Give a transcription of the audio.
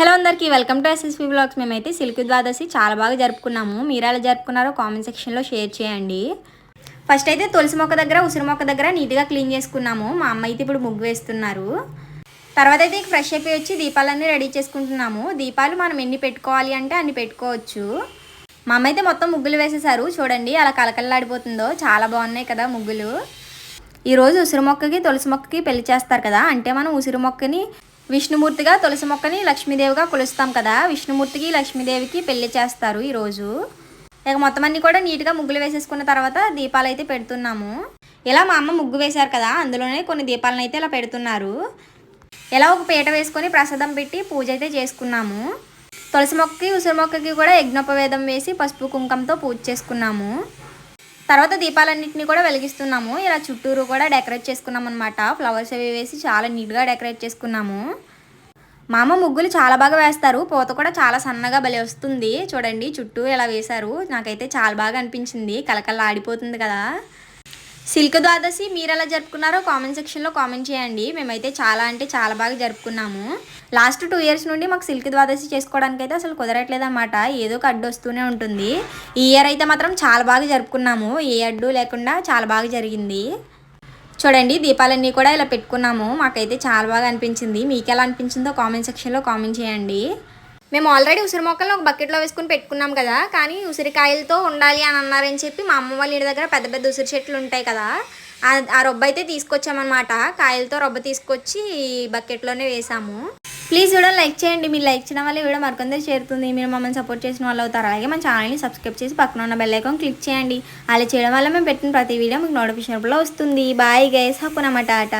Hello అందరికీ welcome to S S P blogs మేమైతే silk Dwadashi చాలా బాగా జరుపుకున్నాము. మీరు ఎలా జరుపుకున్నారో కామెంట్ సెక్షన్లో షేర్ చేయండి. ఫస్ట్ అయితే తులసి మొక్క దగ్గర ఉసిరి మొక్క దగ్గర నీట్గా క్లీన్ చేసుకున్నాము. మా అమ్మ అయితే ఇప్పుడు ముగ్గు వేస్తున్నారు. తర్వాత అయితే ఫ్రెష్ అయిపోయి వచ్చి దీపాలన్నీ రెడీ చేసుకుంటున్నాము. దీపాలు మనం ఎన్ని పెట్టుకోవాలి అంటే అన్ని పెట్టుకోవచ్చు. మా అమ్మ అయితే మొత్తం ముగ్గులు వేసేసారు. చూడండి అలా కలకలలాడిపోతుందో చాలా బాగున్నాయి కదా ముగ్గులు. ఈరోజు ఉసిరి మొక్కకి తులసి మొక్కకి పెళ్ళి చేస్తారు కదా. అంటే మనం ఉసిరి మొక్కని విష్ణుమూర్తిగా తులసి మొక్కని లక్ష్మీదేవిగా కొలుస్తాం కదా. విష్ణుమూర్తికి లక్ష్మీదేవికి పెళ్ళి చేస్తారు ఈరోజు ఇక మొత్తం అన్ని కూడా నీట్గా ముగ్గులు వేసేసుకున్న తర్వాత దీపాలు అయితే పెడుతున్నాము. ఇలా మా అమ్మ ముగ్గు వేశారు కదా అందులోనే కొన్ని దీపాలను అయితే ఇలా పెడుతున్నారు. ఇలా ఒక పీట వేసుకొని ప్రసాదం పెట్టి పూజ అయితే చేసుకున్నాము. తులసి మొక్కకి ఉసిరి మొక్కకి కూడా యజ్ఞోపవేదం వేసి పసుపు కుంకంతో పూజ చేసుకున్నాము. తర్వాత దీపాలన్నింటినీ కూడా వెలిగిస్తున్నాము. ఇలా చుట్టూరు కూడా డెకరేట్ చేసుకున్నాం అనమాట ఫ్లవర్స్ అవి వేసి చాలా నీట్గా డెకరేట్ చేసుకున్నాము. మా అమ్మ ముగ్గులు చాలా బాగా వేస్తారు. పూత కూడా చాలా సన్నగా భలే వస్తుంది. చూడండి చుట్టూ ఇలా వేశారు. నాకైతే చాలా బాగా అనిపించింది. కలకల్లా ఆడిపోతుంది కదా. సిల్క్ ద్వాదశి మీరు ఎలా జరుపుకున్నారో కామెంట్ సెక్షన్లో కామెంట్ చేయండి. మేమైతే చాలా అంటే చాలా బాగా జరుపుకున్నాము. లాస్ట్ టూ ఇయర్స్ నుండి మాకు సిల్క్ ద్వాదశి చేసుకోవడానికి అయితే అసలు కుదరట్లేదు అనమాట ఏదో ఒక అడ్డు వస్తూనే ఉంటుంది. ఈ ఇయర్ అయితే మాత్రం చాలా బాగా జరుపుకున్నాము. ఏ అడ్డు లేకుండా చాలా బాగా జరిగింది. చూడండి దీపాలన్నీ కూడా ఇలా పెట్టుకున్నాము. మాకైతే చాలా బాగా అనిపించింది. మీకు ఎలా అనిపించిందో కామెంట్ సెక్షన్లో కామెంట్ చేయండి. మేము ఆల్రెడీ ఉసిరి మొక్కలను ఒక బకెట్లో వేసుకుని పెట్టుకున్నాం కదా కానీ ఉసిరికాయలతో ఉండాలి అని అన్నారని చెప్పి మా అమ్మ వాళ్ళ ఇంటి దగ్గర పెద్ద పెద్ద ఉసిరి చెట్లు ఉంటాయి కదా ఆ- రొబ్బ అయితే తీసుకొచ్చామన్నమాట. కాయలతో రొబ్బ తీసుకొచ్చి బకెట్లోనే వేసాము. ప్లీజ్ వీడియో లైక్ చేయండి మీరు లైక్ చేయడం వల్ల ఈ వీడియో మరికొందరు చేరుతుంది. మీరు మమ్మల్ని సపోర్ట్ చేసిన వాళ్ళు అవుతారు. అలాగే మన ఛానల్ని సబ్స్క్రైబ్ చేసి పక్కన ఉన్న బెల్ ఐకాన్ క్లిక్ చేయండి. అలా చేయడం వల్ల మేము పెట్టిన ప్రతి వీడియో మీకు నోటిఫికేషన్ వస్తుంది. బాయ్ గైస్ హక్కునమాట ఆట